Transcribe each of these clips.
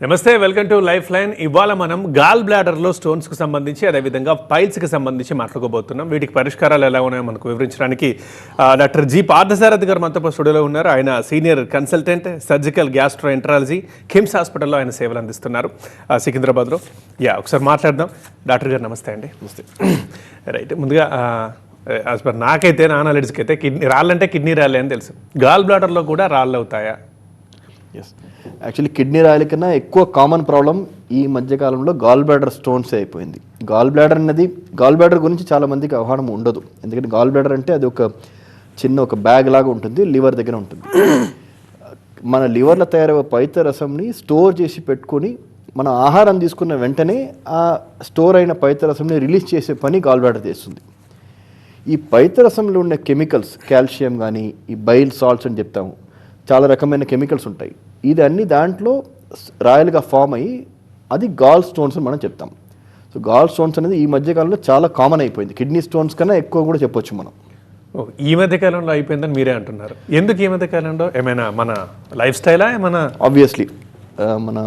నమస్తే welcome to life line ఇవాళ మనం గాల్ బ్లాడర్లో స్టోన్స్కి సంబంధించి అదేవిధంగా పైల్స్కి సంబంధించి మాట్లాడుకోబోతున్నాం. వీటికి పరిష్కారాలు ఎలా ఉన్నాయో మనకు వివరించడానికి డాక్టర్ జి. పార్థసారథి గారు మనతో స్టూడియోలో ఉన్నారు. ఆయన senior consultant surgical gastroenterology KIMS హాస్పిటల్లో ఆయన సేవలు అందిస్తున్నారు. సికింద్రాబాద్లో. యా ఒకసారి మాట్లాడదాం. డాక్టర్ గారు నమస్తే అండి. నమస్తే. రైట్ ముందుగా యాజ్ పర్ నాకైతే నా నాలెడ్జ్కి అయితే కిడ్నీ రాళ్ళంటే కిడ్నీ రాళ్ళే అని తెలుసు. గాల్ బ్లాడర్లో కూడా రాళ్ళు అవుతాయా? ఎస్ యాక్చువల్లీ కిడ్నీ రాయల కన్నా ఎక్కువ కామన్ ప్రాబ్లం ఈ మధ్యకాలంలో గాల్ బ్లాడర్ స్టోన్స్ అయిపోయింది. గాల్ బ్లాడర్ అనేది గాల్ బ్లాడర్ గురించి చాలామందికి అవగాహన ఉండదు. ఎందుకంటే గాల్ బ్లాడర్ అంటే అది ఒక చిన్న ఒక బ్యాగ్ లాగా ఉంటుంది లివర్ దగ్గర ఉంటుంది. మన లివర్లో తయారయ్యే పైత రసంని స్టోర్ చేసి పెట్టుకొని మన ఆహారం తీసుకున్న వెంటనే ఆ స్టోర్ అయిన పైత రసంని రిలీజ్ చేసే పని గాల్ బ్లాడర్ చేస్తుంది. ఈ పైతరసంలో ఉండే కెమికల్స్ కాల్షియం కానీ ఈ బైల్ సాల్ట్స్ అని చెప్తాము. చాలా రకమైన కెమికల్స్ ఉంటాయి. ఇది అన్ని దాంట్లో రాయలుగా ఫామ్ అయ్యి అది గాల్ స్టోన్స్ అని మనం చెప్తాం. సో గాల్ స్టోన్స్ అనేది ఈ మధ్యకాలంలో చాలా కామన్ అయిపోయింది. కిడ్నీ స్టోన్స్ కన్నా ఎక్కువ కూడా చెప్పొచ్చు మనం. ఈ మధ్య కాలంలో అయిపోయిందని మీరే అంటున్నారు. ఎందుకు ఈ మధ్య కాలంలో? ఏమైనా మన లైఫ్ స్టైలా ఏమైనా? ఆబ్వియస్లీ మన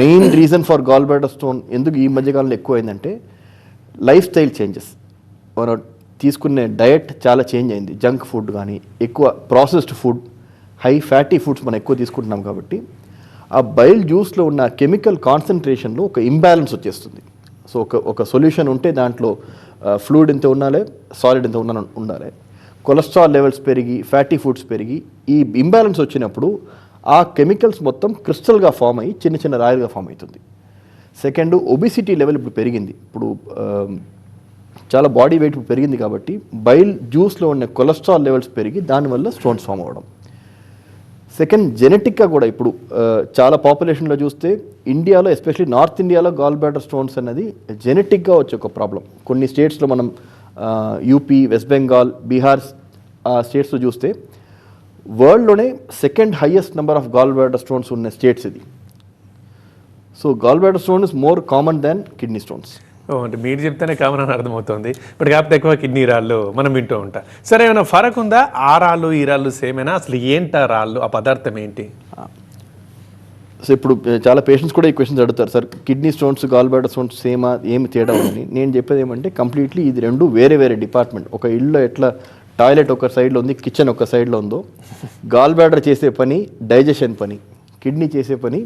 main reason for gall bladder stone ఎందుకు ఈ మధ్యకాలంలో ఎక్కువ అయిందంటే లైఫ్ స్టైల్ చేంజెస్ మనం తీసుకునే డయట్ చాలా చేంజ్ అయింది. జంక్ ఫుడ్ కానీ ఎక్కువ processed food high fatty foods మనం ఎక్కువ తీసుకుంటున్నాం కాబట్టి ఆ బైల్ జ్యూస్లో ఉన్న కెమికల్ కాన్సన్ట్రేషన్లో ఒక ఇంబ్యాలెన్స్ వచ్చేస్తుంది. సో ఒక ఒక సొల్యూషన్ ఉంటే దాంట్లో ఫ్లూయిడ్ ఎంత ఉండాలి సాలిడ్ ఎంత ఉన్న ఉండాలి. కొలెస్ట్రాల్ లెవెల్స్ పెరిగి ఫ్యాటీ ఫుడ్స్ పెరిగి ఈ ఇంబ్యాలెన్స్ వచ్చినప్పుడు ఆ కెమికల్స్ మొత్తం క్రిస్టల్గా ఫామ్ అయ్యి చిన్న చిన్న రాయలుగా ఫామ్ అవుతుంది. సెకండ్ ఒబిసిటీ లెవెల్ ఇప్పుడు పెరిగింది. ఇప్పుడు చాలా బాడీ వెయిట్ ఇప్పుడు పెరిగింది కాబట్టి బైల్ జ్యూస్లో ఉన్న కొలెస్ట్రాల్ లెవెల్స్ పెరిగి దానివల్ల స్టోన్స్ ఫామ్ అవ్వడం సెకండ్ జెనెటిక్గా కూడా ఇప్పుడు చాలా పాపులేషన్లో చూస్తే ఇండియాలో ఎస్పెషలీ నార్త్ ఇండియాలో గాల్ బ్లాడర్ స్టోన్స్ అనేది జెనెటిక్గా వచ్చే ఒక ప్రాబ్లం. కొన్ని స్టేట్స్లో మనం యూపీ వెస్ట్ బెంగాల్ బీహార్ ఆ స్టేట్స్లో చూస్తే వరల్డ్లోనే second highest number of gall bladder stones ఉన్న స్టేట్స్ ఇది. So gall bladder stone is more common than kidney stones. అంటే మీరు చెప్తేనే కామన్ అని అర్థమవుతుంది. బట్ కాకపోతే ఎక్కువ కిడ్నీ రాళ్ళు మనం వింటూ ఉంటాం. సరే ఏమైనా ఫరక్ ఉందా? ఆ రాళ్ళు ఈ రాళ్ళు సేమేనా అసలు ఏంటి ఆ రాళ్ళు? ఆ పదార్థం ఏంటి? సో ఇప్పుడు చాలా పేషెంట్స్ కూడా ఈ క్వశ్చన్స్ అడుగుతారు. Sir kidney stones gall bladder stones సేమా ఏమి తేడా ఉందని నేను చెప్పేది ఏమంటే కంప్లీట్లీ ఇది రెండు వేరే వేరే డిపార్ట్మెంట్ ఒక ఇల్లు ఎట్లా టాయిలెట్ ఒక సైడ్లో ఉంది కిచెన్ ఒక సైడ్లో ఉందో గాల్ బ్లాడర్ చేసే పని డైజెషన్ పని కిడ్నీ చేసే పని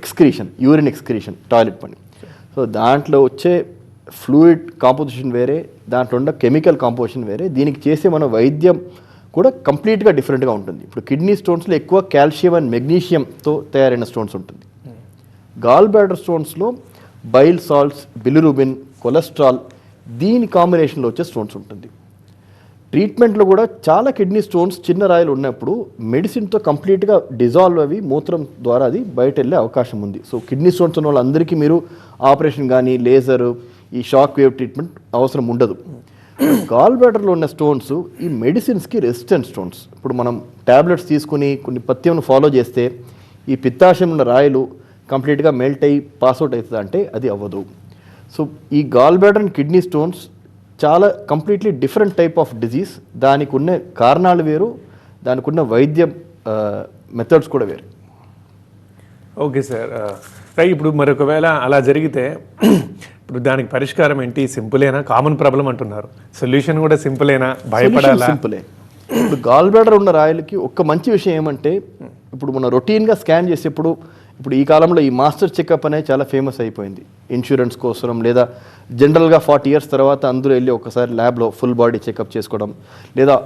ఎక్స్క్రీషన్ యూరిన్ ఎక్స్క్రీషన్ టాయిలెట్ పని. సో దాంట్లో వచ్చే ఫ్లూయిడ్ కాంపోజిషన్ వేరే దాంట్లో ఉన్న కెమికల్ కాంపోజిషన్ వేరే దీనికి చేసే మన వైద్యం కూడా కంప్లీట్గా డిఫరెంట్గా ఉంటుంది. ఇప్పుడు కిడ్నీ స్టోన్స్లో ఎక్కువ కాల్షియం అండ్ మెగ్నీషియంతో తయారైన స్టోన్స్ ఉంటుంది. గాల్ బ్లాడర్ స్టోన్స్లో బైల్ సాల్ట్స్ బిలిరుబిన్ కొలెస్ట్రాల్ దీని కాంబినేషన్లో వచ్చే స్టోన్స్ ఉంటుంది. ట్రీట్మెంట్లో కూడా చాలా కిడ్నీ స్టోన్స్ చిన్న రాయలు ఉన్నప్పుడు మెడిసిన్తో కంప్లీట్గా డిజాల్వ్ అవి మూత్రం ద్వారా అది బయట వెళ్ళే అవకాశం ఉంది. సో కిడ్నీ స్టోన్స్ ఉన్న వాళ్ళందరికీ మీరు ఆపరేషన్ కానీ లేజరు ఈ షాక్ వేవ్ ట్రీట్మెంట్ అవసరం ఉండదు. గాల్ బ్లాడర్లో ఉన్న స్టోన్స్ ఈ మెడిసిన్స్కి రెసిస్టెంట్ స్టోన్స్ ఇప్పుడు మనం ట్యాబ్లెట్స్ తీసుకుని కొన్ని పత్యంను ఫాలో చేస్తే ఈ పిత్తాశయం ఉన్న రాయలు కంప్లీట్గా మెల్ట్ అయ్యి పాస్అవుట్ అవుతుంది అంటే అది అవ్వదు. సో ఈ gall bladder and kidney stones చాలా completely different type of disease దానికి ఉన్న కారణాలు వేరు దానికి ఉన్న వైద్య మెథడ్స్ కూడా వేరు. ఓకే సార్ రైట్ ఇప్పుడు మరి ఒకవేళ అలా జరిగితే ఇప్పుడు దానికి పరిష్కారం ఏంటి? సింపులేనా కామన్ ప్రాబ్లం అంటున్నారు. సొల్యూషన్ కూడా సింపులేనా భయపడాలా? సింపులే ఇప్పుడు గాల్ బ్లాడర్ ఉన్న రాయలకి ఒక్క మంచి విషయం ఏమంటే ఇప్పుడు మన రొటీన్గా స్కాన్ చేసేప్పుడు ఇప్పుడు ఈ కాలంలో ఈ మాస్టర్ చెకప్ అనేది చాలా ఫేమస్ అయిపోయింది. ఇన్సూరెన్స్ కోసం లేదా జనరల్గా ఫార్టీ ఇయర్స్ తర్వాత అందరూ వెళ్ళి ఒకసారి ల్యాబ్లో ఫుల్ బాడీ చెకప్ చేసుకోవడం లేదా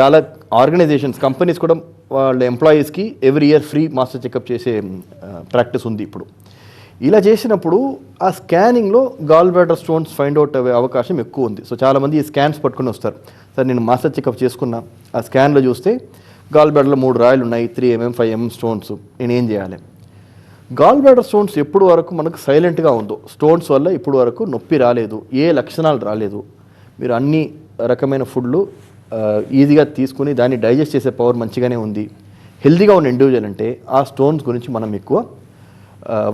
చాలా ఆర్గనైజేషన్స్ కంపెనీస్ కూడా వాళ్ళ ఎంప్లాయీస్కి every year free master checkup చేసే ప్రాక్టీస్ ఉంది ఇప్పుడు. ఇలా చేసినప్పుడు ఆ స్కానింగ్లో gall bladder stones find out అయ్యే అవకాశం ఎక్కువ ఉంది. సో చాలామంది ఈ స్కాన్స్ పట్టుకుని వస్తారు. సార్ నేను మాస్టర్ చెకప్ చేసుకున్నా. ఆ స్కాన్లో చూస్తే గాల్ బ్లాడర్లో మూడు రాయలు ఉన్నాయి. Three MM five MM stones నేను ఏం చేయాలి? గాల్ బ్లాడర్ స్టోన్స్ ఎప్పుడు వరకు మనకు సైలెంట్గా ఉందో స్టోన్స్ వల్ల ఇప్పుడు వరకు నొప్పి రాలేదు ఏ లక్షణాలు రాలేదు. మీరు అన్ని రకమైన ఫుడ్లు ఈజీగా తీసుకుని దాన్ని డైజెస్ట్ చేసే పవర్ మంచిగానే ఉంది. హెల్తీగా ఉన్న ఇండివిజువల్ అంటే ఆ స్టోన్స్ గురించి మనం ఎక్కువ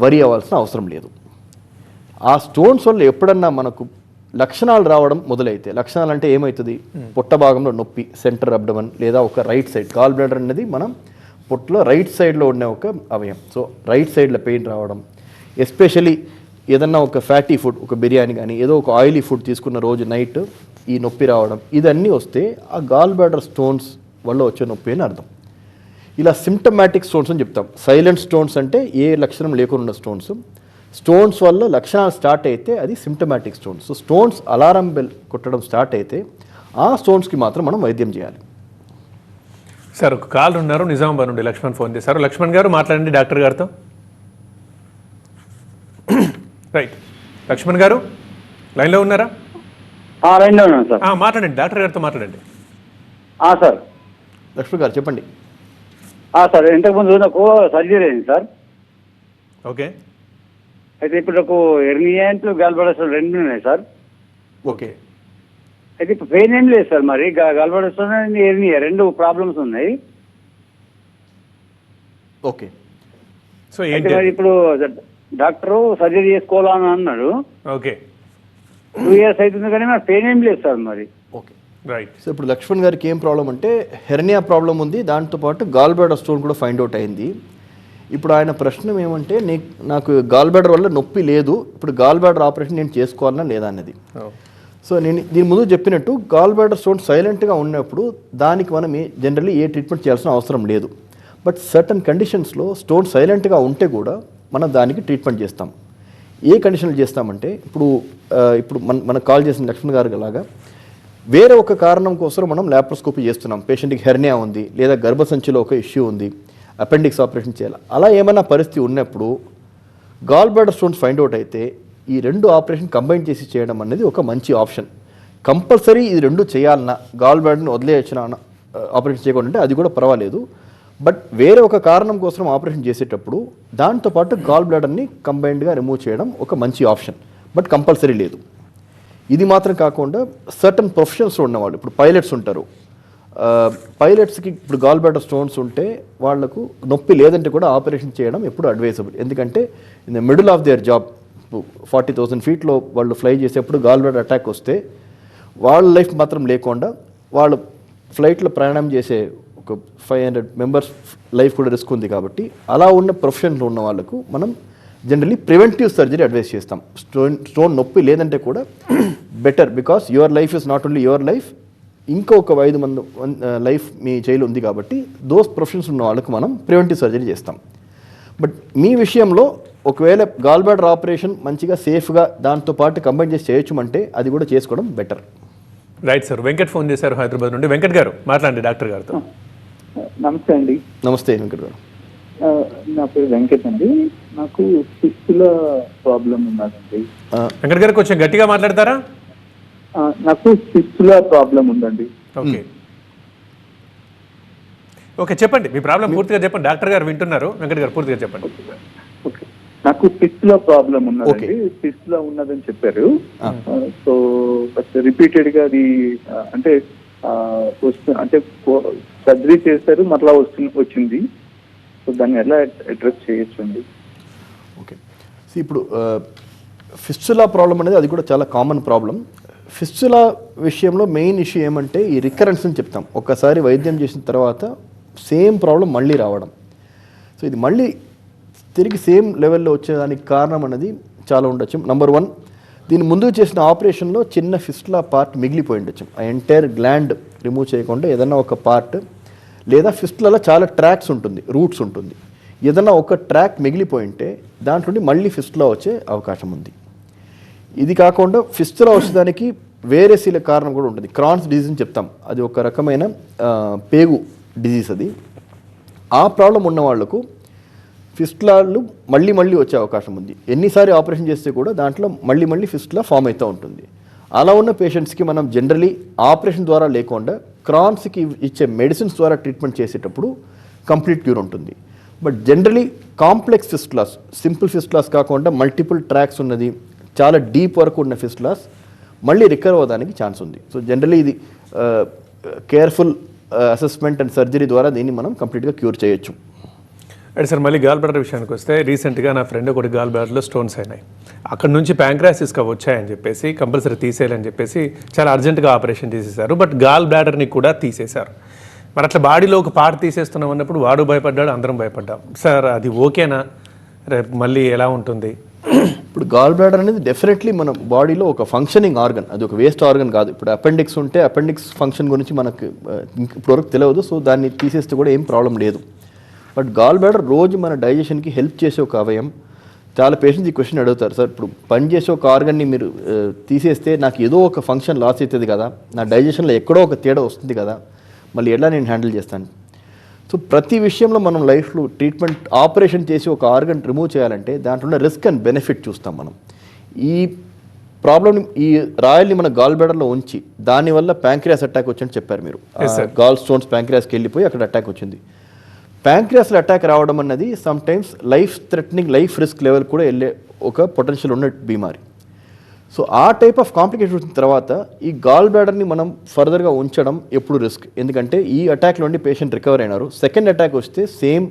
వరి అవ్వాల్సిన అవసరం లేదు. ఆ స్టోన్స్ వల్ల ఎప్పుడన్నా మనకు లక్షణాలు రావడం మొదలైతే లక్షణాలు అంటే ఏమవుతుంది పొట్ట భాగంలో నొప్పి సెంటర్ అబ్డమన్ లేదా ఒక రైట్ సైడ్ గాల్ బ్లాడర్ అనేది మనం పొట్టలో రైట్ సైడ్లో ఉండే ఒక అవయం. సో రైట్ సైడ్లో పెయిన్ రావడం ఎస్పెషలీ ఏదన్నా ఒక ఫ్యాటీ ఫుడ్ ఒక బిర్యానీ కానీ ఏదో ఒక ఆయిలీ ఫుడ్ తీసుకున్న రోజు నైట్ ఈ నొప్పి రావడం ఇదన్నీ వస్తే ఆ గాల్ బ్లాడర్ స్టోన్స్ వల్ల వచ్చే నొప్పి అని అర్థం. ఇలా సిమ్టమాటిక్ స్టోన్స్ అని చెప్తాం. సైలెంట్ స్టోన్స్ అంటే ఏ లక్షణం లేకుండా ఉన్న స్టోన్స్ స్టోన్స్ వల్ల లక్షణాలు స్టార్ట్ అయితే అది symptomatic stones so stones alarm bell కొట్టడం స్టార్ట్ అయితే ఆ స్టోన్స్కి మాత్రం మనం వైద్యం చేయాలి. సార్ ఒక కాల్ ఉన్నారు. నిజామాబాద్ నుండి లక్ష్మణ్ ఫోన్ చేశారు. లక్ష్మణ్ గారు మాట్లాడండి డాక్టర్ గారితో. రైట్ లక్ష్మణ్ గారు లైన్లో ఉన్నారా? లైన్లో ఉన్నాను సార్. ఆ, మాట్లాడండి. డాక్టర్ గారితో మాట్లాడండి. ఆ, సార్. లక్ష్మణ్ గారు చెప్పండి. సార్ ఇంతకుముందు నాకు సర్జరీ అయింది సార్. ఓకే. అయితే ఇప్పుడు నాకు ఎర్నియాంట్లు గాల్బడేశ్వరం రెండు ఉన్నాయి సార్. ఓకే. అయితే ఇప్పుడు పెయిన్ ఏం లేదు సార్ మరి. గాల్బడేశ్వరం ఎర్నియా రెండు ప్రాబ్లమ్స్ ఉన్నాయి. ఓకే. సో ఏంటి మరి ఇప్పుడు డాక్టరు సర్జరీ చేసుకోవాలని అన్నాడు. ఓకే. టూ ఇయర్స్ అవుతుంది కానీ మరి పెయిన్ ఏం లేదు సార్ మరి. రైట్ సో ఇప్పుడు లక్ష్మణ్ గారికి ఏం ప్రాబ్లం అంటే హెర్నియా ప్రాబ్లం ఉంది. దాంతోపాటు గాల్ బ్లాడర్ స్టోన్ కూడా ఫైండ్ అవుట్ అయింది. ఇప్పుడు ఆయన ప్రశ్న ఏమంటే నీ నాకు గాల్ బ్లాడర్ వల్ల నొప్పి లేదు. ఇప్పుడు గాల్ బ్లాడర్ ఆపరేషన్ నేను చేసుకోవాలన్నా లేదా అన్నది. సో నేను దీని ముందు చెప్పినట్టు గాల్ బ్లాడర్ స్టోన్ సైలెంట్గా ఉన్నప్పుడు దానికి మనం జనరల్లీ ఏ ట్రీట్మెంట్ చేయాల్సిన అవసరం లేదు. బట్ సర్టన్ కండిషన్స్లో స్టోన్ సైలెంట్గా ఉంటే కూడా మనం దానికి ట్రీట్మెంట్ చేస్తాం. ఏ కండిషన్లు చేస్తామంటే ఇప్పుడు ఆ, ఇప్పుడు మన మనకు కాల్ చేసిన లక్ష్మణ్ గారు లాగా వేరే ఒక కారణం కోసం మనం ల్యాప్రోస్కోపీ చేస్తున్నాం. పేషెంట్కి హెర్నియా ఉంది లేదా గర్భసంచిలో ఒక ఇష్యూ ఉంది అపెండిక్స్ ఆపరేషన్ చేయాలి. అలా ఏమైనా పరిస్థితి ఉన్నప్పుడు gall bladder stones find out అయితే ఈ రెండు ఆపరేషన్ కంబైన్ చేసి చేయడం అనేది ఒక మంచి ఆప్షన్ కంపల్సరీ ఇది రెండు చేయాలన్నా గాల్ బ్లాడర్ని వదిలేయచ్చిన ఆపరేషన్ చేయకుండా అంటే అది కూడా పర్వాలేదు. బట్ వేరే ఒక కారణం కోసం ఆపరేషన్ చేసేటప్పుడు దాంతోపాటు గాల్ బ్లాడర్ని కంబైన్డ్గా రిమూవ్ చేయడం ఒక మంచి ఆప్షన్ బట్ కంపల్సరీ లేదు. ఇది మాత్రం కాకుండా సర్టన్ ప్రొఫెషన్స్లో ఉన్నవాళ్ళు. ఇప్పుడు పైలట్స్ ఉంటారు. పైలట్స్కి ఇప్పుడు గాల్ స్టోన్స్ ఉంటే వాళ్ళకు నొప్పి లేదంటే కూడా ఆపరేషన్ చేయడం ఎప్పుడు అడ్వైజబుల్ ఎందుకంటే in the middle of their job forty thousand ఫీట్లో వాళ్ళు ఫ్లై చేసేప్పుడు గాల్ బ్లాడర్ అటాక్ వస్తే వాళ్ళ లైఫ్ మాత్రం లేకుండా వాళ్ళు ఫ్లైట్లో ప్రయాణం చేసే ఒక ఫైవ్ హండ్రెడ్ మెంబర్స్ లైఫ్ కూడా రిస్క్ ఉంది కాబట్టి అలా ఉన్న ప్రొఫెషన్లో ఉన్న వాళ్ళకు మనం జనరలీ ప్రివెంటివ్ సర్జరీ అడ్వైస్ చేస్తాం. స్టోన్ స్టోన్ నొప్పి లేదంటే కూడా better because your life is not only your life ఇంకొక ఐదు మంది లైఫ్ మీ జైలు ఉంది కాబట్టి దోస్ ప్రొఫెషన్స్ ఉన్న వాళ్ళకు మనం ప్రివెంటివ్ సర్జరీ చేస్తాం. బట్ మీ విషయంలో ఒకవేళ గాల్ బ్లాడర్ ఆపరేషన్ మంచిగా సేఫ్గా దాంతో పాటు కంబైన్ చేసి చేయొచ్చు అంటే అది కూడా చేసుకోవడం better right sir Venkat phone చేశారు హైదరాబాద్ నుండి. వెంకట్ గారు మాట్లాడండి డాక్టర్ గారితో. నమస్తే అండి. నమస్తే వెంకట్ గారు. నా పేరు వెంకట్ అండి. నాకు ఫిస్టుల ప్రాబ్లం ఉన్నదండి ఆ, వెంకట్ గారు కొంచెం గట్టిగా మాట్లాడతారా? నాకు ఫిస్టుల ప్రాబ్లం ఉందండి. ఓకే. ఓకే చెప్పండి. మీ ప్రాబ్లం పూర్తిగా చెప్పండి. డాక్టర్ గారు వింటున్నారు. వెంకట్ గారు పూర్తిగా చెప్పండి. ఓకే. నాకు ఫిస్టుల ప్రాబ్లం ఉన్నదండి. ఫిస్టుల ఉన్నదని చెప్పారు. సో బట్ రిపీటెడ్గా అది అంటే అంటే సర్జరీ చేశారు. మరలా వస్తు వచ్చింది. సో దాన్ని ఎలా అడ్రస్ చేయొచ్చు అండి? ఓకే. సో ఇప్పుడు ఫిస్చులా ప్రాబ్లం అనేది అది కూడా చాలా కామన్ ప్రాబ్లం ఫిస్చులా విషయంలో మెయిన్ ఇష్యూ ఏమంటే ఈ రికరెన్స్ అని చెప్తాం. ఒక్కసారి వైద్యం చేసిన తర్వాత సేమ్ ప్రాబ్లం మళ్ళీ రావడం. సో ఇది మళ్ళీ తిరిగి సేమ్ లెవెల్లో వచ్చేదానికి కారణం అనేది చాలా ఉండొచ్చు. నంబర్ వన్ దీని ముందు చేసిన ఆపరేషన్లో చిన్న ఫిస్టులా పార్ట్ మిగిలిపోయి ఉండొచ్చు. ఆ ఎంటైర్ గ్లాండ్ రిమూవ్ చేయకుండా ఏదైనా ఒక పార్ట్ లేదా ఫిస్ట్లలో చాలా ట్రాక్స్ ఉంటుంది రూట్స్ ఉంటుంది. ఏదైనా ఒక ట్రాక్ మిగిలిపోయి ఉంటే దాంట్లో మళ్ళీ ఫిస్ట్లో వచ్చే అవకాశం ఉంది. ఇది కాకుండా ఫిస్ట్లో వచ్చేదానికి వేరే శీల కారణం కూడా ఉంటుంది. క్రాన్స్ డిజీజ్ అని చెప్తాం. అది ఒక రకమైన పేగు డిజీజ్ అది. ఆ ప్రాబ్లం ఉన్న వాళ్ళకు ఫిస్టులాలు మళ్ళీ మళ్ళీ వచ్చే అవకాశం ఉంది. ఎన్నిసారి ఆపరేషన్ చేస్తే కూడా దాంట్లో మళ్ళీ మళ్ళీ ఫిస్ట్లా ఫామ్ అవుతూ ఉంటుంది. అలా ఉన్న పేషెంట్స్కి మనం జనరలీ ఆపరేషన్ ద్వారా లేకుండా క్రాన్స్కి ఇచ్చే మెడిసిన్స్ ద్వారా ట్రీట్మెంట్ చేసేటప్పుడు కంప్లీట్ క్యూర్ ఉంటుంది. But generally complex fistulas simple fistulas కాకుండా మల్టిపుల్ ట్రాక్స్ ఉన్నది చాలా డీప్ వరకు ఉన్న ఫిస్టులాస్ మళ్ళీ రికవర్ అవ్వడానికి ఛాన్స్ ఉంది. సో జనరలీ ఇది కేర్ఫుల్ అసెస్మెంట్ అండ్ సర్జరీ ద్వారా దీన్ని మనం కంప్లీట్గా క్యూర్ చేయొచ్చు. అండ్ సార్ మళ్ళీ గాల్ బ్లాడర్ విషయానికి వస్తే రీసెంట్గా నా ఫ్రెండ్ ఒకటి గాల్ బ్లాడర్లో స్టోన్స్ అయినాయి. అక్కడ నుంచి ప్యాంక్రాసిస్గా వచ్చాయని చెప్పేసి కంపల్సరీ తీసేయాలని చెప్పేసి చాలా అర్జెంటుగా ఆపరేషన్ చేసేసారు. బట్ గాల్ బ్లాడర్ని కూడా తీసేశారు. మరి అట్లా బాడీలో ఒక పార్ట్ తీసేస్తున్నాం అన్నప్పుడు వాడు భయపడ్డాడు అందరం భయపడ్డాం. సార్ అది ఓకేనా? రేపు మళ్ళీ ఎలా ఉంటుంది? ఇప్పుడు గాల్ బ్లాడర్ అనేది డెఫినెట్లీ మన బాడీలో ఒక ఫంక్షనింగ్ ఆర్గన్ అది ఒక వేస్ట్ ఆర్గన్ కాదు. ఇప్పుడు అపెండిక్స్ ఉంటే అపెండిక్స్ ఫంక్షన్ గురించి మనకు ఇప్పటివరకు తెలియదు. సో దాన్ని తీసేస్తే కూడా ఏం ప్రాబ్లం లేదు. బట్ గాల్ బ్లాడర్ రోజు మన డైజెషన్కి హెల్ప్ చేసే ఒక అవయం. చాలా పేషెంట్స్ ఈ క్వశ్చన్ అడుగుతారు సార్ ఇప్పుడు పని చేసే ఒక ఆర్గన్ని మీరు తీసేస్తే నాకు ఏదో ఒక ఫంక్షన్ లాస్ అవుతుంది కదా నా డైజెషన్లో ఎక్కడో ఒక తేడా వస్తుంది కదా మళ్ళీ ఎలా నేను హ్యాండిల్ చేస్తాను? సో ప్రతి విషయంలో మనం లైఫ్లో ట్రీట్మెంట్ ఆపరేషన్ చేసి ఒక ఆర్గన్ రిమూవ్ చేయాలంటే దాంట్లో ఉన్న రిస్క్ అండ్ బెనిఫిట్ చూస్తాం మనం. ఈ ప్రాబ్లమ్ ఈ రాయల్ని మన గాల్ బెడర్లో ఉంచి దానివల్ల ప్యాంక్రియాస్ అటాక్ వచ్చిందని చెప్పారు మీరు. గాల్ స్టోన్స్ ప్యాంక్రియాస్కి వెళ్ళిపోయి అక్కడ అటాక్ వచ్చింది. ప్యాంక్రియాస్లో అటాక్ రావడం అన్నది sometimes life threatening life risk level కూడా వెళ్ళే ఒక పొటెన్షియల్ ఉన్న బీమారి. సో ఆ టైప్ ఆఫ్ కాంప్లికేషన్ వచ్చిన తర్వాత ఈ గాల్ బ్లాడర్ని మనం ఫర్దర్గా ఉంచడం ఎప్పుడు రిస్క్ ఎందుకంటే ఈ అటాక్ నుండి పేషెంట్ రికవర్ అయినారు. సెకండ్ అటాక్ వస్తే సేమ్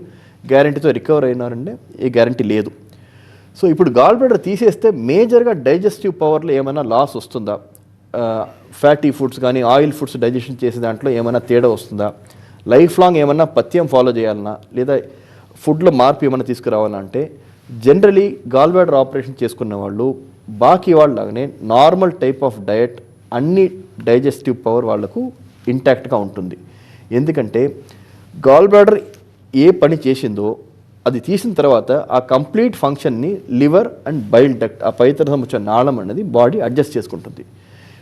గ్యారంటీతో రికవర్ అయినారంటే ఏ గ్యారంటీ లేదు. సో ఇప్పుడు గాల్ బ్లాడర్ తీసేస్తే మేజర్గా డైజెస్టివ్ పవర్లో ఏమైనా లాస్ వస్తుందా? ఫ్యాటీ ఫుడ్స్ కానీ ఆయిల్ ఫుడ్స్ డైజెషన్ చేసే దాంట్లో ఏమైనా తేడా వస్తుందా? లైఫ్ లాంగ్ ఏమన్నా పథ్యం ఫాలో చేయాలన్నా లేదా ఫుడ్లో మార్పు ఏమైనా తీసుకురావాలంటే జనరలీ గాల్ బ్లాడర్ ఆపరేషన్ చేసుకున్న వాళ్ళు బాకీ వాళ్ళలాగానే నార్మల్ టైప్ ఆఫ్ డయట్ అన్ని డైజెస్టివ్ పవర్ వాళ్ళకు ఇంటాక్ట్గా ఉంటుంది. ఎందుకంటే గాల్ బ్లాడర్ ఏ పని చేసిందో అది తీసిన తర్వాత ఆ కంప్లీట్ ఫంక్షన్ని లివర్ అండ్ బైల్ డక్ట్ ఆ పైతర వచ్చే నాళం అనేది బాడీ అడ్జస్ట్ చేసుకుంటుంది.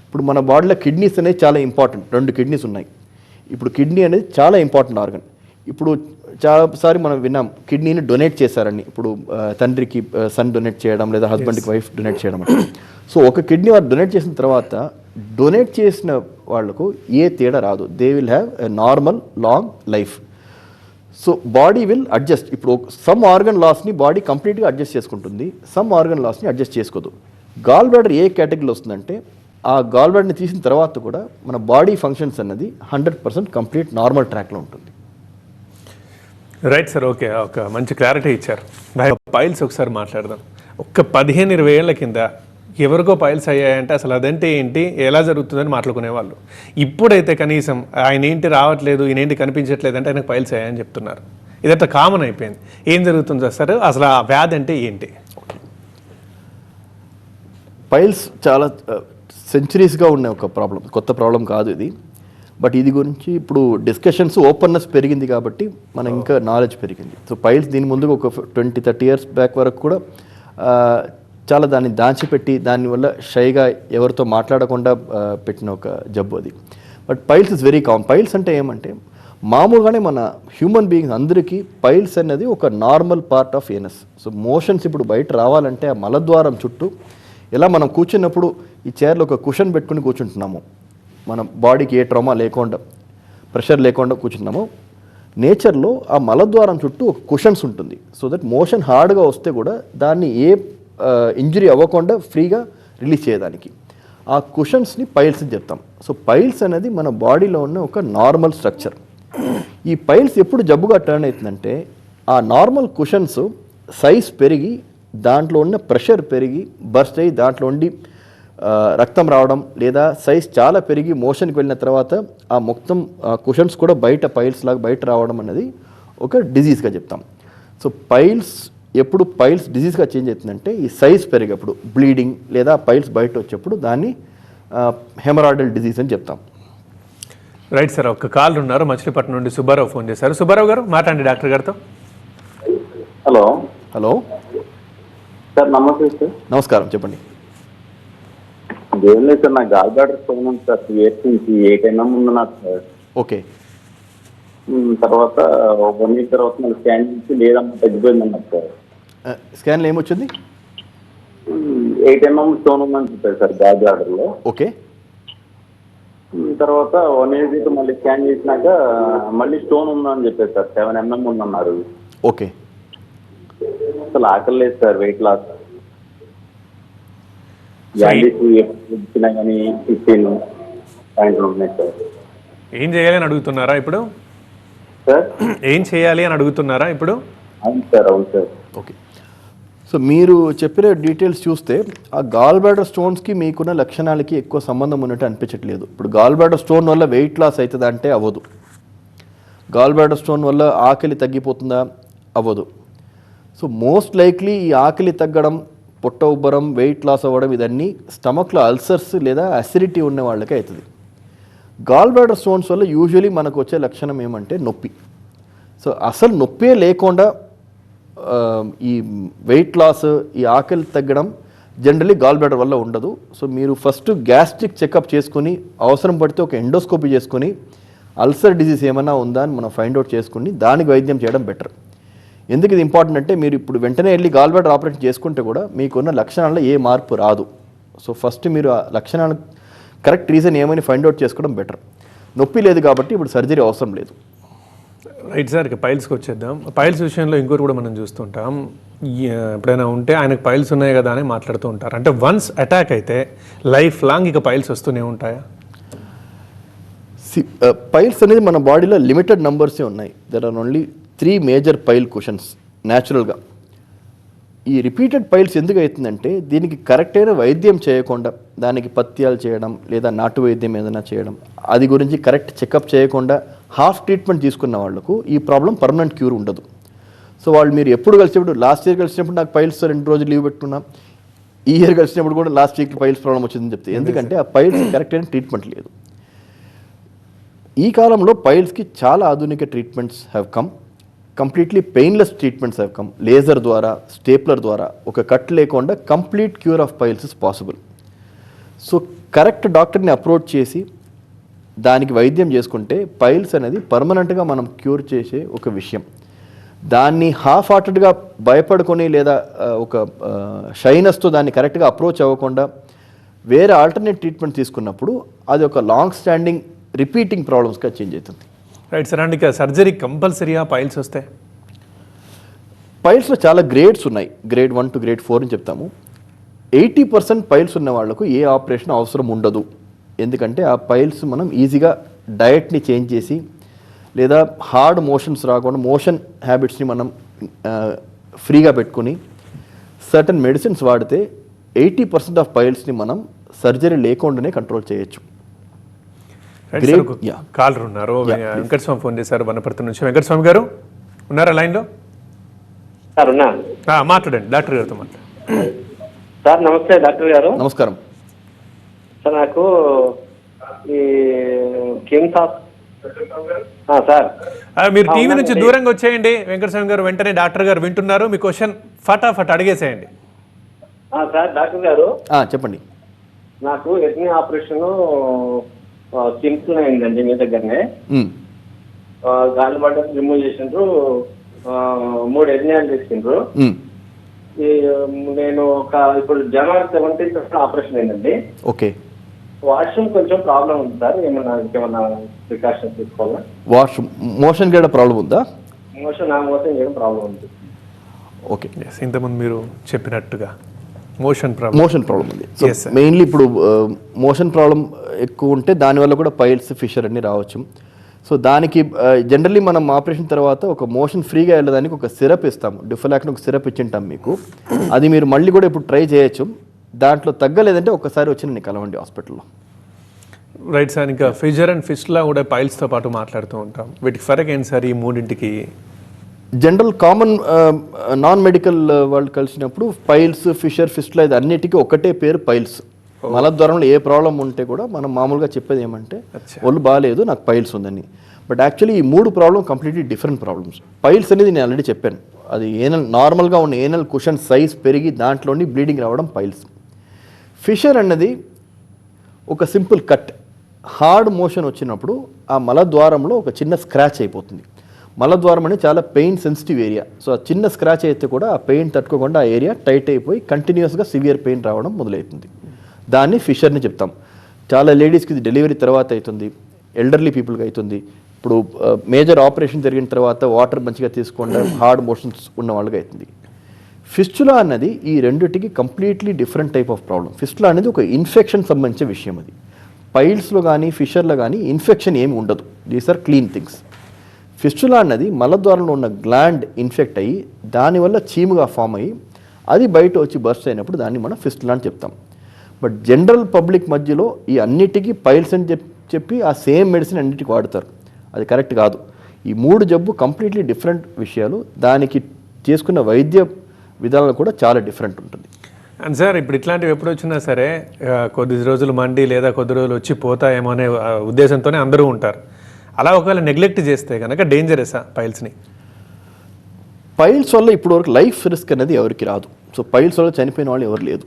ఇప్పుడు మన బాడీలో కిడ్నీస్ అనేది చాలా ఇంపార్టెంట్ రెండు కిడ్నీస్ ఉన్నాయి. ఇప్పుడు కిడ్నీ అనేది చాలా ఇంపార్టెంట్ ఆర్గన్. ఇప్పుడు చాలాసారి మనం విన్నాం కిడ్నీని డొనేట్ చేశారని. ఇప్పుడు తండ్రికి సన్ డొనేట్ చేయడం లేదా హస్బెండ్కి వైఫ్ డొనేట్ చేయడం అంటే సో ఒక కిడ్నీ వారు డొనేట్ చేసిన తర్వాత డొనేట్ చేసిన వాళ్ళకు ఏ తేడా రాదు. They will have a normal long life so body will adjust. ఇప్పుడు సమ్ ఆర్గన్ లాస్ని బాడీ కంప్లీట్గా అడ్జస్ట్ చేసుకుంటుంది. సమ్ ఆర్గన్ లాస్ని అడ్జస్ట్ చేసుకోదు. గాల్ బ్లాడర్ ఏ కేటగిరీలో వస్తుందంటే ఆ గాల్ బ్లాడర్ని తీసిన తర్వాత కూడా మన బాడీ ఫంక్షన్స్ అన్నది హండ్రెడ్ పర్సెంట్ కంప్లీట్ నార్మల్ ట్రాక్లో ఉంటుంది. రైట్ సార్ ఓకే ఒక మంచి క్లారిటీ ఇచ్చారు. పైల్స్ ఒకసారి మాట్లాడదాం. ఒక్క పదిహేను ఇరవై ఏళ్ళ కింద ఎవరికో పైల్స్ అయ్యాయంటే అసలు అదంటే ఏంటి? ఎలా జరుగుతుందని మాట్లాడుకునేవాళ్ళు. ఇప్పుడైతే కనీసం ఆయన ఏంటి రావట్లేదు ఈయన ఏంటి కనిపించట్లేదు అంటే ఆయనకు పైల్స్ అయ్యాయని చెప్తున్నారు. ఇదంతా కామన్ అయిపోయింది. ఏం జరుగుతుంది సార్? అసలు ఆ వ్యాధి అంటే ఏంటి? పైల్స్ చాలా సెంచరీస్గా ఉన్న ఒక ప్రాబ్లం కొత్త ప్రాబ్లం కాదు ఇది. బట్ ఇది గురించి ఇప్పుడు డిస్కషన్స్ ఓపెన్నెస్ పెరిగింది కాబట్టి మనకి ఇంకా నాలెడ్జ్ పెరిగింది. సో పైల్స్ దీని ముందు ఒక ట్వంటీ థర్టీ ఇయర్స్ బ్యాక్ వరకు కూడా చాలా దాన్ని దాచిపెట్టి దానివల్ల షైగా ఎవరితో మాట్లాడకుండా పెట్టిన ఒక జబ్బు అది. But piles is very common piles అంటే ఏమంటే మామూలుగానే మన హ్యూమన్ బీయింగ్స్ అందరికీ పైల్స్ అనేది ఒక normal part of anus so motions ఇప్పుడు బయట రావాలంటే ఆ మలద్వారం చుట్టూ ఎలా మనం కూర్చున్నప్పుడు ఈ చైర్లో ఒక కుషన్ పెట్టుకుని కూర్చుంటున్నాము. మన బాడీకి ఏ ట్రామా లేకుండా ప్రెషర్ లేకుండా కూర్చుంటున్నాము. నేచర్లో ఆ మలద్వారం చుట్టూ ఒక కుషన్స్ ఉంటుంది. సో దట్ మోషన్ హార్డ్గా వస్తే కూడా దాన్ని ఏ ఇంజరీ అవ్వకుండా ఫ్రీగా రిలీజ్ చేయడానికి. ఆ కుషన్స్ని పైల్స్ అని చెప్తాం. సో పైల్స్ అనేది మన బాడీలో ఉన్న ఒక నార్మల్ స్ట్రక్చర్ ఈ పైల్స్ ఎప్పుడు జబ్బుగా టర్న్ అవుతుందంటే ఆ నార్మల్ కుషన్స్ సైజ్ పెరిగి దాంట్లో ఉన్న ప్రెషర్ పెరిగి బర్స్ట్ అయ్యి దాంట్లో ఉండి రక్తం రావడం లేదా సైజ్ చాలా పెరిగి మోషన్కి వెళ్ళిన తర్వాత ఆ మొత్తం కుషన్స్ కూడా బయట పైల్స్ లాగా బయట రావడం అనేది ఒక డిజీజ్గా చెప్తాం. సో పైల్స్ ఎప్పుడు పైల్స్ డిజీజ్గా చేంజ్ అవుతుందంటే ఈ సైజ్ పెరిగేప్పుడు బ్లీడింగ్ లేదా పైల్స్ బయట వచ్చేప్పుడు దాన్ని హెమరాయిడల్ డిజీజ్ అని చెప్తాం. రైట్ సార్ ఒక కాల్ ఉన్నారు. మచిలీపట్నం నుండి సుబ్బారావు ఫోన్ చేశారు. సుబ్బారావు గారు మాట్లాడండి డాక్టర్ గారితో. హలో. హలో. సార్ నమస్తే సార్. నమస్కారం చెప్పండి. ఏం లేదు సార్ నాకు గాల్ బ్లాడర్ స్టోన్ ఉంది సార్ టూ ఇయర్స్ నుంచి ఎయిట్ ఎంఎం ఉంది నాకు సార్. ఓకే. తర్వాత వన్ వీక్ తర్వాత మళ్ళీ స్కాన్ చేసి లేదమ్మా తగ్గిపోయింది అన్నారు సార్. స్కాన్లో ఏమొచ్చింది ఎయిట్ ఎంఎం స్టోన్ ఉందని చెప్పారు సార్ గాల్ బ్లాడర్లో ఓకే తర్వాత వన్ ఇయర్ క్రితం మళ్ళీ స్కాన్ చేసినాక మళ్ళీ స్టోన్ ఉందని చెప్పారు సార్ సెవెన్ ఎంఎం ఉందన్నారు. ఓకే. అసలు ఆకలి లేదు సార్ వెయిట్ లాస్ జాండీస్ ఇచ్చినా కానీ ఫిఫ్టీన్ పాయింట్లు ఉన్నాయి సార్. ఏం చేయాలి అని అడుగుతున్నారా ఇప్పుడు? సార్? ఏం చేయాలి అని అడుగుతున్నారా ఇప్పుడు? అవును సార్ అవును సార్. ఓకే. సో మీరు చెప్పిన డీటెయిల్స్ చూస్తే ఆ గాల్ బ్లాడర్ స్టోన్స్కి మీకున్న లక్షణాలకి ఎక్కువ సంబంధం ఉన్నట్టు అనిపించట్లేదు. ఇప్పుడు గాల్ బ్లాడర్ స్టోన్ వల్ల వెయిట్ లాస్ అవుతుందా అంటే అవ్వదు. గాల్ బ్లాడర్ స్టోన్ వల్ల ఆకలి తగ్గిపోతుందా? అవ్వదు. సో మోస్ట్ లైక్లీ ఈ ఆకలి తగ్గడం పొట్ట ఉబ్బరం వెయిట్ లాస్ అవ్వడం ఇదన్నీ స్టమక్లో అల్సర్స్ లేదా అసిడిటీ ఉన్న వాళ్ళకే అవుతుంది గాల్ బ్లాడర్ స్టోన్స్ వల్ల యూజువలీ మనకు వచ్చే లక్షణం ఏమంటే నొప్పి. సో అసలు నొప్పే లేకుండా ఈ వెయిట్ లాస్ ఈ ఆకలి తగ్గడం జనరలీ గాల్ బ్లాడర్ వల్ల ఉండదు. సో మీరు ఫస్ట్ గ్యాస్ట్రిక్ చెకప్ చేసుకుని అవసరం పడితే ఒక ఎండోస్కోపీ చేసుకుని అల్సర్ డిసీజ్ ఏమైనా ఉందా అని మనం ఫైండ్ అవుట్ చేసుకుని దానికి వైద్యం చేయడం బెటర్ ఎందుకు ఇది ఇంపార్టెంట్ అంటే మీరు ఇప్పుడు వెంటనే వెళ్ళి గాల్ బ్లాడర్ ఆపరేషన్ చేసుకుంటే కూడా మీకున్న లక్షణాల్లో ఏ మార్పు రాదు. సో ఫస్ట్ మీరు ఆ లక్షణాలు కరెక్ట్ రీజన్ ఏమని ఫైండ్ అవుట్ చేసుకోవడం బెటర్ నొప్పి లేదు కాబట్టి ఇప్పుడు సర్జరీ అవసరం లేదు. రైట్ సార్ ఇక పైల్స్కి వచ్చేద్దాం. పైల్స్ విషయంలో ఇంకోటి కూడా మనం చూస్తుంటాం. ఎప్పుడైనా ఉంటే ఆయనకు పైల్స్ ఉన్నాయి కదా అని మాట్లాడుతూ ఉంటారు. అంటే వన్స్ అటాక్ అయితే లైఫ్ లాంగ్ ఇక పైల్స్ వస్తూనే ఉంటాయా? పైల్స్ అనేది మన బాడీలో లిమిటెడ్ నంబర్సే ఉన్నాయి. There are only three major pile questions న్యాచురల్గా ఈ రిపీటెడ్ పైల్స్ ఎందుకు అవుతుందంటే దీనికి కరెక్ట్ అయిన వైద్యం చేయకుండా దానికి పత్యాలు చేయడం లేదా నాటు వైద్యం ఏదైనా చేయడం అది గురించి కరెక్ట్ చెకప్ చేయకుండా హాఫ్ ట్రీట్మెంట్ తీసుకున్న వాళ్ళకు ఈ ప్రాబ్లం పర్మనెంట్ క్యూర్ ఉండదు. సో వాళ్ళు మీరు ఎప్పుడు కలిసినప్పుడు లాస్ట్ ఇయర్ కలిసినప్పుడు నాకు పైల్స్ రెండు రోజులు లీవ్ పెట్టుకున్నాం ఈ ఇయర్ కలిసినప్పుడు కూడా లాస్ట్ వీక్ పైల్స్ ప్రాబ్లం వచ్చిందని చెప్తే ఎందుకంటే ఆ పైల్స్ కరెక్ట్ అయిన ట్రీట్మెంట్ లేదు. ఈ కాలంలో పైల్స్కి చాలా ఆధునిక treatments have come completely painless treatments have come laser ద్వారా స్టేప్లర్ ద్వారా. ఒక కట్ లేకుండా complete cure of piles is possible so correct డాక్టర్ని అప్రోచ్ చేసి దానికి వైద్యం చేసుకుంటే పైల్స్ అనేది పర్మనెంట్గా మనం క్యూర్ చేసే ఒక విషయం. దాన్ని హాఫ్ హార్టెడ్గా భయపడుకొని లేదా ఒక షైనస్తో దాన్ని కరెక్ట్గా అప్రోచ్ అవ్వకుండా వేరే ఆల్టర్నేట్ ట్రీట్మెంట్ తీసుకున్నప్పుడు అది ఒక లాంగ్ స్టాండింగ్ రిపీటింగ్ ప్రాబ్లమ్స్గా చేంజ్ అవుతుంది. రైట్ సార్ అండ్ ఇక సర్జరీ కంపల్సరీగా పైల్స్ వస్తే? పైల్స్లో చాలా గ్రేడ్స్ ఉన్నాయి. Grade one two grade four అని చెప్తాము. ఎయిటీ పర్సెంట్ పైల్స్ ఉన్న వాళ్ళకు ఏ ఆపరేషన్ అవసరం ఉండదు. ఎందుకంటే ఆ పైల్స్ మనం ఈజీగా డయట్ని చేంజ్ చేసి లేదా హార్డ్ మోషన్స్ రాకుండా మోషన్ హ్యాబిట్స్ని మనం ఫ్రీగా పెట్టుకుని సర్టన్ మెడిసిన్స్ వాడితే ఎయిటీ పర్సెంట్ ఆఫ్ పైల్స్ని మనం సర్జరీ లేకుండానే కంట్రోల్ చేయొచ్చు రైట్ Great. సార్ ఒక Yeah. కాలర్ ఉన్నారు. వెంకటస్వామి ఫోన్ చేశారు వనపర్తి నుంచి. వెంకటస్వామి గారు ఉన్నారా లైన్లో మాట్లాడండి. డాక్టర్ గారితో మాట్లాడండి. సార్ నమస్తే డాక్టర్ గారు. నమస్కారం. సార్ నాకు ఈ కిమ్స్ సార్. మీరు టీవీ నుంచి. దూరంగా వచ్చేయండి. వెంకటస్వామి గారు వెంటనే డాక్టర్ గారు వింటున్నారు. మీ క్వశ్చన్ ఫటాఫట్ అడిగేసేయండి. ఆ, సార్ డాక్టర్ గారు. ఆ, చెప్పండి. నాకు ఎర్నీ ఆపరేషన్ కిమ్స్ అయిందండి మీ దగ్గరనే. గాలి బట్టలు రిమూవ్ చేసిండ్రు. ఆ, మూడు ఎర్నియాలు తీసుకుండ్రు. నేను ఒక ఇప్పుడు జనవరి సెవెంటీన్త్ ఆపరేషన్ అయిందండి. ఓకే. వాష్రూమ్ కొంచెం ప్రాబ్లం ఉంది సార్. ఏమన్నా ఇంకేమన్నా ప్రికాషన్స్ తీసుకోవాలా? వాష్ మోషన్ గేడ ప్రాబ్లం ఉందా? మోషన్ నా మోసం చేయడం ప్రాబ్లం ఉంది. ఓకే. ఇంతకుముందు మీరు చెప్పినట్టుగా. మోషన్ ప్రాబ్లం మోషన్ ప్రాబ్లం ఉంది. సో. మెయిన్లీ ఇప్పుడు మోషన్ ప్రాబ్లం ఎక్కువ ఉంటే దానివల్ల కూడా పైల్స్ ఫిషర్ అన్ని రావచ్చు. సో దానికి జనరల్లీ మనం ఆపరేషన్ తర్వాత ఒక మోషన్ ఫ్రీగా వెళ్ళడానికి ఒక సిరప్ ఇస్తాము. డిఫలాక్ని ఒక సిరప్ ఇచ్చింటాం మీకు. అది మీరు మళ్ళీ కూడా ఇప్పుడు ట్రై చేయొచ్చు. దాంట్లో తగ్గలేదంటే ఒక్కసారి వచ్చి నేను కలవండి హాస్పిటల్లో రైట్ సార్ ఇంకా ఫిజర్ అండ్ ఫిస్ట్లా కూడా పైల్స్తో పాటు మాట్లాడుతూ ఉంటాం. వీటికి ఫరక్ ఏంటి సార్ ఈ మూడింటికి జనరల్ కామన్ నాన్ మెడికల్ వాళ్ళు కలిసినప్పుడు పైల్స్ ఫిషర్ ఫిస్ట్లా ఇది అన్నిటికీ ఒకటే పేరు పైల్స్. మలద్వారంలో ఏ ప్రాబ్లం ఉంటే కూడా మనం మామూలుగా చెప్పేది ఏమంటే. ఒళ్ళు బాగాలేదు నాకు పైల్స్ ఉందని. బట్ యాక్చువల్లీ ఈ మూడు problem completely different problems. Piles అనేది నేను ఆల్రెడీ చెప్పాను. అది ఏనల్ నార్మల్గా ఉన్న ఏనల్ కుషన్ సైజ్ పెరిగి దాంట్లోని బ్లీడింగ్ రావడం పైల్స్. ఫిషర్ అన్నది ఒక సింపుల్ కట్. హార్డ్ మోషన్ వచ్చినప్పుడు ఆ మలద్వారంలో ఒక చిన్న స్క్రాచ్ అయిపోతుంది. మలద్వారం అనేది చాలా పెయిన్ సెన్సిటివ్ ఏరియా. సో ఆ చిన్న స్క్రాచ్ అయితే కూడా ఆ పెయిన్ తట్టుకోకుండా ఆ ఏరియా టైట్ అయిపోయి కంటిన్యూస్గా సివియర్ పెయిన్ రావడం మొదలవుతుంది. దాన్ని ఫిషర్ని చెప్తాం. చాలా లేడీస్కి ఇది డెలివరీ తర్వాత అవుతుంది. ఎల్డర్లీ పీపుల్కి అవుతుంది. ఇప్పుడు మేజర్ ఆపరేషన్ జరిగిన తర్వాత వాటర్ మంచిగా తీసుకోండి హార్డ్ మోషన్స్ ఉన్న వాళ్ళకి అవుతుంది. ఫిస్టులా అన్నది ఈ రెండిటికి completely different type of problem fistula అనేది ఒక ఇన్ఫెక్షన్ సంబంధించిన విషయం అది. పైల్స్లో కానీ ఫిషర్లో కానీ ఇన్ఫెక్షన్ ఏమి ఉండదు. These are clean things. Fistula అన్నది మలద్వారంలో ఉన్న గ్లాండ్ ఇన్ఫెక్ట్ అయ్యి దానివల్ల చీముగా ఫామ్ అయ్యి అది బయట వచ్చి బర్స్ట్ అయినప్పుడు దాన్ని మనం ఫిస్టులా అని చెప్తాం. బట్ జనరల్ పబ్లిక్ మధ్యలో ఈ అన్నిటికీ పైల్స్ అని చెప్పి ఆ సేమ్ మెడిసిన్ అన్నిటికీ వాడతారు. అది కరెక్ట్ కాదు. ఈ మూడు జబ్బు కంప్లీట్లీ డిఫరెంట్ విషయాలు. దానికి చేసుకున్న వైద్య విధానాలు కూడా చాలా డిఫరెంట్ ఉంటుంది. అండ్ సార్ ఇప్పుడు ఇట్లాంటివి ఎప్పుడు వచ్చినా సరే కొద్ది రోజులు మండి లేదా కొద్ది రోజులు వచ్చి పోతాయేమో అనే ఉద్దేశంతోనే అందరూ ఉంటారు. అలా ఒకవేళ నెగ్లెక్ట్ చేస్తే కనుక డేంజరసా పైల్స్ని పైల్స్ వల్ల ఇప్పుడు వరకు లైఫ్ రిస్క్ అనేది ఎవరికి రాదు. సో పైల్స్ వల్ల చనిపోయిన వాళ్ళు ఎవరు లేదు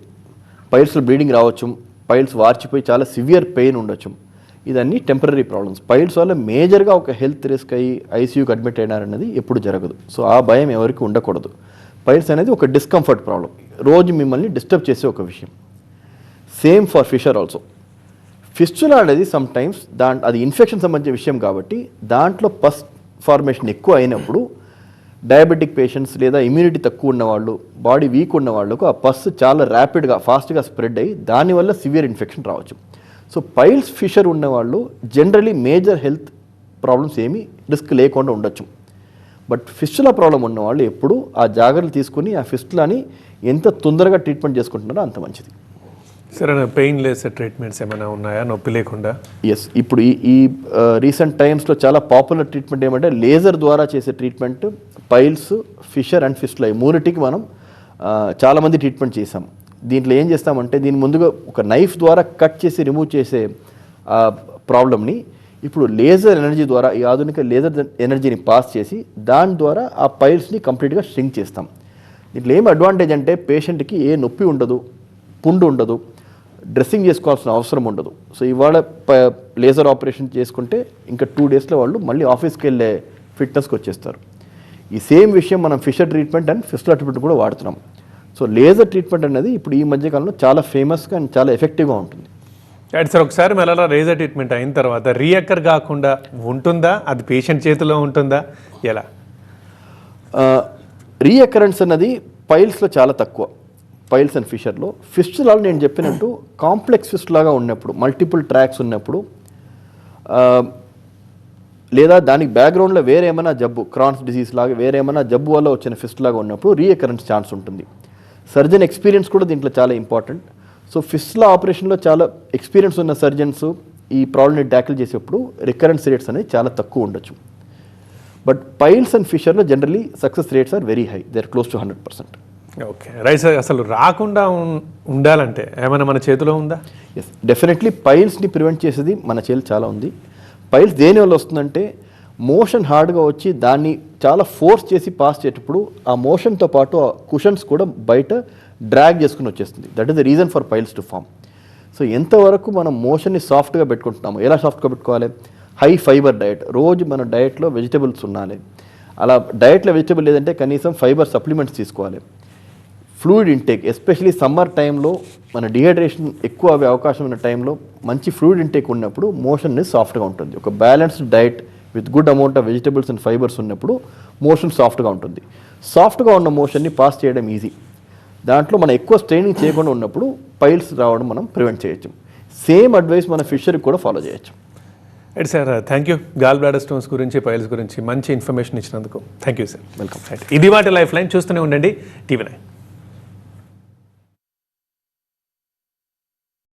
పైల్స్లో బ్లీడింగ్ రావచ్చు. పైల్స్ వార్చిపోయి చాలా సివియర్ పెయిన్ ఉండొచ్చు. ఇదన్నీ టెంపరీ ప్రాబ్లమ్స్ పైల్స్ వల్ల మేజర్గా ఒక హెల్త్ రిస్క్ అయ్యి ఐసీయూకి అడ్మిట్ అయినారన్నది ఎప్పుడు జరగదు. సో ఆ భయం ఎవరికి ఉండకూడదు. పైల్స్ అనేది ఒక డిస్కంఫర్ట్ ప్రాబ్లం రోజు మిమ్మల్ని డిస్టర్బ్ చేసే ఒక విషయం. Same for fissure also fistula అనేది సమ్ టైమ్స్ అది ఇన్ఫెక్షన్ సంబంధించిన విషయం కాబట్టి దాంట్లో పస్ ఫార్మేషన్ ఎక్కువ అయినప్పుడు డయాబెటిక్ పేషెంట్స్ లేదా ఇమ్యూనిటీ తక్కువ ఉన్నవాళ్ళు బాడీ వీక్ ఉన్న వాళ్ళకు ఆ పస్ చాలా ర్యాపిడ్గా ఫాస్ట్గా స్ప్రెడ్ అయ్యి దానివల్ల సివియర్ ఇన్ఫెక్షన్ రావచ్చు. సో పైల్స్ ఫిషర్ ఉన్నవాళ్ళు జనరలీ మేజర్ హెల్త్ ప్రాబ్లమ్స్ ఏమి రిస్క్ లేకుండా ఉండొచ్చు. బట్ ఫిస్టులా ప్రాబ్లం ఉన్నవాళ్ళు ఎప్పుడు ఆ జాగ్రత్తలు తీసుకుని ఆ ఫిస్టులాని ఎంత తొందరగా ట్రీట్మెంట్ చేసుకుంటున్నారో అంత మంచిది. సరే పెయిన్ లెస్ ట్రీట్మెంట్స్ ఏమైనా ఉన్నాయా? నొప్పి లేకుండా? ఎస్ ఇప్పుడు ఈ ఈ రీసెంట్ టైమ్స్లో చాలా పాపులర్ ట్రీట్మెంట్ ఏమంటే లేజర్ ద్వారా చేసే treatment piles fissure and fistula ఈ మూడిటికి మనం చాలామంది ట్రీట్మెంట్ చేసాం దీంట్లో ఏం చేస్తామంటే దీని ముందుగా ఒక నైఫ్ ద్వారా కట్ చేసి రిమూవ్ చేసే ప్రాబ్లమ్ని ఇప్పుడు లేజర్ ఎనర్జీ ద్వారా ఈ ఆధునిక లేజర్ ఎనర్జీని పాస్ చేసి దాని ద్వారా ఆ పైల్స్ని కంప్లీట్గా స్ట్రింక్ చేస్తాం. దీంట్లో ఏం అడ్వాంటేజ్ అంటే పేషెంట్కి ఏ నొప్పి ఉండదు పుండు ఉండదు డ్రెస్సింగ్ చేసుకోవాల్సిన అవసరం ఉండదు. సో ఇవాళ లేజర్ ఆపరేషన్ చేసుకుంటే ఇంకా టూ డేస్లో వాళ్ళు మళ్ళీ ఆఫీస్కి వెళ్ళే ఫిట్నెస్కి వచ్చేస్తారు. ఈ సేమ్ విషయం మనం fissure treatment and fistula treatment కూడా వాడుతున్నాం. సో లేజర్ ట్రీట్మెంట్ అనేది ఇప్పుడు ఈ మధ్యకాలంలో చాలా ఫేమస్గా అండ్ చాలా ఎఫెక్టివ్గా ఉంటుంది. అండ్ సార్ ఒకసారి మళ్ళీ రేజర్ ట్రీట్మెంట్ అయిన తర్వాత రీఎక్కర్ కాకుండా ఉంటుందా? అది పేషెంట్ చేతిలో ఉంటుందా? ఎలా? రీఅకరెన్స్ అన్నది పైల్స్లో చాలా తక్కువ. Piles and ఫిషర్లో. ఫిస్టులాలు నేను చెప్పినట్టు కాంప్లెక్స్ ఫిస్ట్ లాగా ఉన్నప్పుడు మల్టిపుల్ ట్రాక్స్ ఉన్నప్పుడు లేదా దానికి బ్యాక్గ్రౌండ్లో వేరేమైనా జబ్బు క్రాన్స్ డిసీజ్ లాగా వేరేమైనా జబ్బు వల్ల వచ్చిన ఫిస్ట్ లాగా ఉన్నప్పుడు రీఎకరెన్స్ ఛాన్స్ ఉంటుంది. సర్జన్ ఎక్స్పీరియన్స్ కూడా దీంట్లో చాలా ఇంపార్టెంట్. సో ఫిస్ట్ల ఆపరేషన్లో చాలా ఎక్స్పీరియన్స్ ఉన్న సర్జన్స్ ఈ ప్రాబ్లమ్ని ట్యాకిల్ చేసేప్పుడు రికరెన్స్ రేట్స్ అనేది చాలా తక్కువ ఉండొచ్చు. But piles and ఫిషర్లో generally success rates are very high. They are close to hundred percent. Okay. Rice అసలు రాకుండా ఉండాలంటే ఏమైనా మన చేతిలో ఉందా? ఎస్ డెఫినెట్లీ పైల్స్ని ప్రివెంట్ చేసేది మన చేతిలో చాలా ఉంది. పైల్స్ దేని వల్ల వస్తుందంటే మోషన్ హార్డ్గా వచ్చి దాన్ని చాలా ఫోర్స్ చేసి పాస్ చేసేటప్పుడు ఆ మోషన్తో పాటు ఆ కుషన్స్ కూడా బయట డ్రాగ్ చేసుకుని వచ్చేస్తుంది. That is the reason for piles to form so ఎంతవరకు మనం మోషన్ని సాఫ్ట్గా పెట్టుకుంటున్నాము ఎలా సాఫ్ట్గా పెట్టుకోవాలి? హై ఫైబర్ డయట్ రోజు మన డయట్లో వెజిటబుల్స్ ఉండాలి. అలా డయట్లో వెజిటబుల్ లేదంటే కనీసం ఫైబర్ సప్లిమెంట్స్ తీసుకోవాలి. ఫ్లూయిడ్ ఇంటేక్ ఎస్పెషలీ సమ్మర్ టైంలో మన డిహైడ్రేషన్ ఎక్కువ అవ్వే అవకాశం ఉన్న టైంలో మంచి ఫ్లూయిడ్ ఇంటేక్ ఉన్నప్పుడు మోషన్ సాఫ్ట్గా ఉంటుంది. ఒక balanced diet with good amount of vegetables and fibres ఉన్నప్పుడు మోషన్ సాఫ్ట్గా ఉంటుంది. సాఫ్ట్గా ఉన్న మోషన్ని పాస్ చేయడం ఈజీ దాంట్లో మనం ఎక్కువ స్ట్రైనింగ్ చేయకుండా ఉన్నప్పుడు పైల్స్ రావడం మనం ప్రివెంట్ చేయొచ్చు. సేమ్ అడ్వైస్ మన ఫిషర్కి కూడా ఫాలో చేయొచ్చు. Right sir thank you gall bladder stones గురించి పైల్స్ గురించి మంచి ఇన్ఫర్మేషన్ ఇచ్చినందుకు. Thank you sir Welcome. ఇది వాటి లైఫ్ లైన్ చూస్తూనే ఉండండి. TV nine